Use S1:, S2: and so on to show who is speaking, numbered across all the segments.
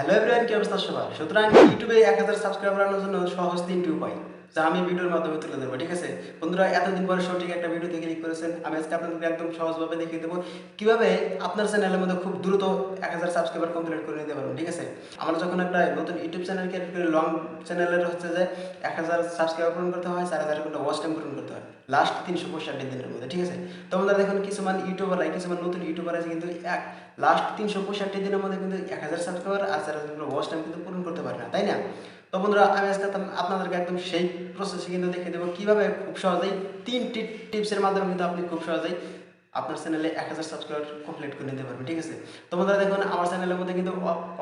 S1: Hello everyone কি অবস্থা সবার? সুতরাং ইউটিউবে এক হাজার সাবস্ক্রাইবার জন্য সহজ তিনটি উপায়, যা আমি ভিডিওর মাধ্যমে তুলে দেবো ঠিক আছে? বন্ধুরা, এতদিন পরে সঠিক একটা ভিডিওতে ক্লিক করেছেন, আমি আজকে আপনাদেরকে একদম সহজভাবে দেখিয়ে দেবো কীভাবে আপনার চ্যানেলের মধ্যে খুব দ্রুত এক হাজার সাবস্ক্রাইবার কমপ্লিট করে নিতে পারবেন, ঠিক আছে? আমরা যখন একটা নতুন ইউটিউব চ্যানেল ক্রিয়েট করি লং চ্যানেলের হচ্ছে যে এক হাজার সাবস্ক্রাইবার পূরণ করতে হয়, চার হাজার ঘণ্টা ওয়াচ টাইম পূরণ করতে হয়। লাস্ট তিনশো পঁয়ষট্টি দিনের মধ্যে, ঠিক আছে? তো বন্ধুরা দেখুন কিছুমান ইউটিউবার কিছুমান নতুন ইউটিউবার আছে কিন্তু এক লাস্ট তিনশো পঁয়ষট্টি দিনের মধ্যে কিন্তু এক হাজার সাবস্ক্রাইবার আর চার হাজার ওয়াচ টাইম কিন্তু পূরণ করতে পারে না, তাই না? তো বন্ধুরা, আমি আজকে আপনাদেরকে একদম সেই প্রসেসে কিন্তু দেখে দেবো কীভাবে খুব সহজেই তিনটি টিপসের মাধ্যমে কিন্তু আপনি খুব সহজেই আপনার চ্যানেলে এক হাজার সাবস্ক্রাইবার কমপ্লিট করে নিতে পারবে, ঠিক আছে? তো দেখুন, আমার চ্যানেলের মধ্যে কিন্তু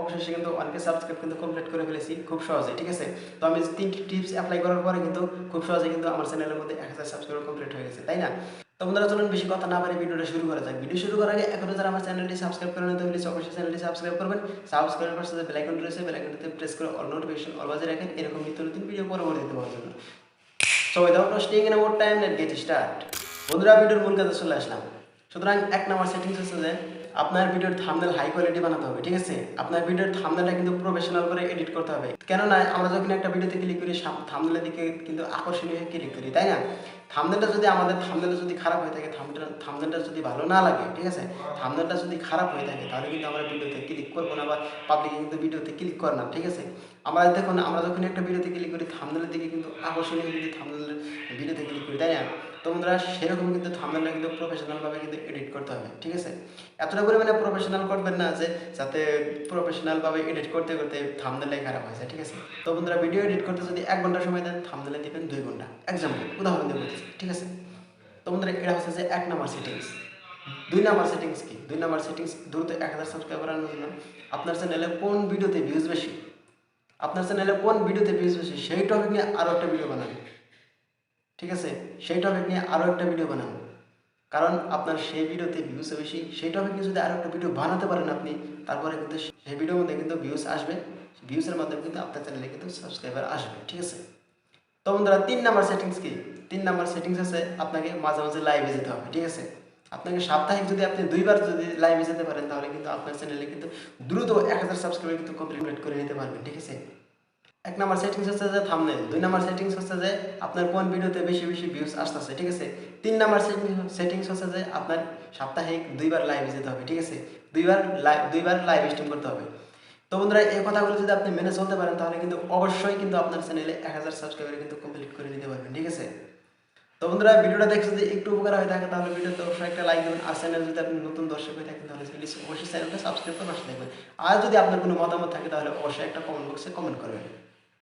S1: অবশেষে কিন্তু অনেকে সাবস্ক্রাইব কিন্তু কমপ্লিট করে ফেলেছি খুব সহজে ঠিক আছে? তো আমি তিনটি টিপস অ্যাপ্লাই করার পরে কিন্তু খুব সহজে কিন্তু আমার চ্যানেলের মধ্যে এক হাজার সাবস্ক্রাইবার কমপ্লিট হয়ে গেছে, তাই না? তো বন্ধুরা, চলুন বেশি কথা না পারে ভিডিওটা শুরু করা যাক। ভিডিও শুরু করার আগে এখনও যারা আমার চ্যানেলটি সাবস্ক্রাইব করে নিতে প্লিজ অবশ্যই চ্যানেলটি সাবস্ক্রাইব করবেন। সাবস্ক্রাইব পাশে যে বেল আইকন রয়েছে বেল আইকনটিতে প্রেস করে অল নোটিফিকেশন অল বাজে রাখেন এরকম নিত্য নতুন ভিডিও পরবর্তীতে পাওয়ার জন্য। So without staying in more time let get start বন্ধুরা ভিডিওর মূল কাজে চলে আসলাম। সুতরাং এক নাম্বার সেটিংস হচ্ছে যে আপনার ভিডিওর থাম্বনেল হাই কোয়ালিটি বানাতে হবে, ঠিক আছে? আপনার ভিডিওর থাম্বনেলটা কিন্তু প্রফেশনাল করে এডিট করতে হবে। কেননা আমরা যখন একটা ভিডিওতে ক্লিক করি থাম্বনেলের দিকে কিন্তু আকর্ষণীয় ক্লিক করি, তাই না? থাম্বনেলটা যদি আমাদের থাম্বনেলটা যদি খারাপ হয়ে থাকে থাম্বনেলটা যদি ভালো না লাগে, ঠিক আছে? থাম্বনেলটা যদি খারাপ হয়ে থাকে, তাহলে কিন্তু আমরা ভিডিওতে ক্লিক করব না বা পাবলিক কিন্তু ভিডিওতে ক্লিক করে না, ঠিক আছে? আমরা দেখুন, আমরা যখন একটা ভিডিওতে ক্লিক করি থাম্বনেলের দিকে কিন্তু আকর্ষণীয় কিন্তু থাম্বনেলের ভিডিওতে ক্লিক করি, তাই না? তো বন্ধুরা সেরকম কিন্তু থাম্বনেলটা কিন্তু প্রফেশনালভাবে কিন্তু এডিট করতে হবে, ঠিক আছে? এতটা পরিমাণে প্রফেশনাল করবেন না যে, যাতে প্রফেশনালভাবে এডিট করতে করতে থাম্বনেলটাই খারাপ হয়ে যায়, ঠিক আছে? তো বন্ধুরা ভিডিও এডিট করতে যদি এক ঘণ্টা সময় দেন থাম্বনেলে দিবেন দুই ঘণ্টা। এক্সাম্পল উদাহরণ দিয়ে বলতেছি, ঠিক আছে? তো বন্ধুরা, এটা হচ্ছে যে এক নাম্বার সেটিংস দুই নাম্বার সেটিংস কি? দুই নাম্বার সেটিংস দ্রুত এক হাজার সাবস্ক্রাইবার আনার জন্য। আপনার চ্যানেলে কোন ভিডিওতে ভিউজ বেশি? আপনার চ্যানেলে কোন ভিডিওতে ভিউজ বেশি? সেই টপিক নিয়ে আরও একটা ভিডিও বানান ঠিক আছে? সেই টপিক নিয়ে আরও একটা ভিডিও বানান কারণ আপনার সেই ভিডিওতে ভিউজ বেশি, সেই টপিক নিয়ে যদি আরও একটা ভিডিও বানাতে পারেন আপনি, তারপরে কিন্তু সেই ভিডিওর মধ্যে কিন্তু ভিউজ আসবে। ভিউজের মাধ্যমে কিন্তু আপনার চ্যানেলে কিন্তু সাবস্ক্রাইবার আসবে, ঠিক আছে? তো বন্ধুরা, তিন নাম্বার সেটিংস কি? তিন নাম্বার সেটিংস আছে, আপনাকে মাঝে মাঝে লাইভে যেতে হবে, ঠিক আছে? আপনাকে সাপ্তাহিক যদি আপনি দুইবার যদি লাইভে যেতে পারেন, তাহলে কিন্তু আপনার চ্যানেলে কিন্তু দ্রুত এক হাজার সাবস্ক্রাইবার কিন্তু কমপ্লিট করে নিতে পারবেন, ঠিক আছে? এক নাম্বার সেটিংস হচ্ছে যে থামনেল দুই নাম্বার সেটিংস হচ্ছে যে আপনার কোন ভিডিওতে বেশি বেশি ভিউজ আসতেছে, ঠিক আছে? তিন নাম্বার সেটিংস হচ্ছে যে আপনার সাপ্তাহিক দুইবার লাইভ যেতে হবে, ঠিক আছে? দুইবার লাইভ দুইবার লাইভ স্ট্রিম করতে হবে। তো বন্ধুরা, এই কথাগুলো যদি আপনি মেনে চলতে পারেন, তাহলে কিন্তু অবশ্যই কিন্তু আপনার চ্যানেলে এক হাজার সাবস্ক্রাইবার কিন্তু কমপ্লিট করে নিতে পারবেন, ঠিক আছে? তো বন্ধুরা, ভিডিওটা দেখে যদি একটু উপকার হয়ে থাকে, তাহলে ভিডিওতে অবশ্যই একটা লাইক দেবেন। আর চ্যানেল যদি আপনি নতুন দর্শক হয়ে থাকেন, তাহলে প্লিজ অবশ্যই চ্যানেলটা সাবস্ক্রাইব করে পাশে দেখবেন আর যদি আপনার কোনো মতামত থাকে, তাহলে অবশ্যই একটা কমেন্ট বক্সে কমেন্ট করবেন।